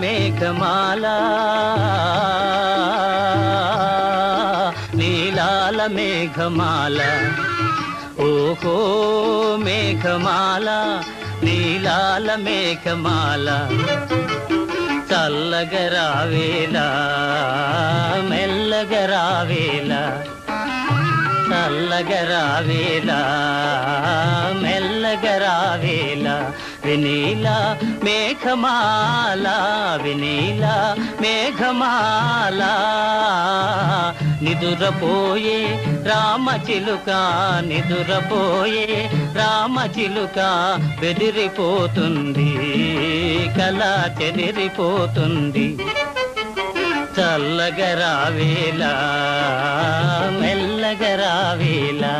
మేఘమాల. నీలాల మేఘమాల. ఓహో మేఘమాల నీలాల మేఘమాల. చల్లగరావేలా మెల్లగరావేలా చల్లగరావేలా మెల్లగరావేలా వినీలా మేఘమాలా. వినీల మేఘమాల. నిదురపోయే రామచిలుక నిదురపోయే రామచిలుక బెదిరిపోతుంది. కళ చెదిరిపోతుంది. చల్లగరావేలా మెల్లగరావేలా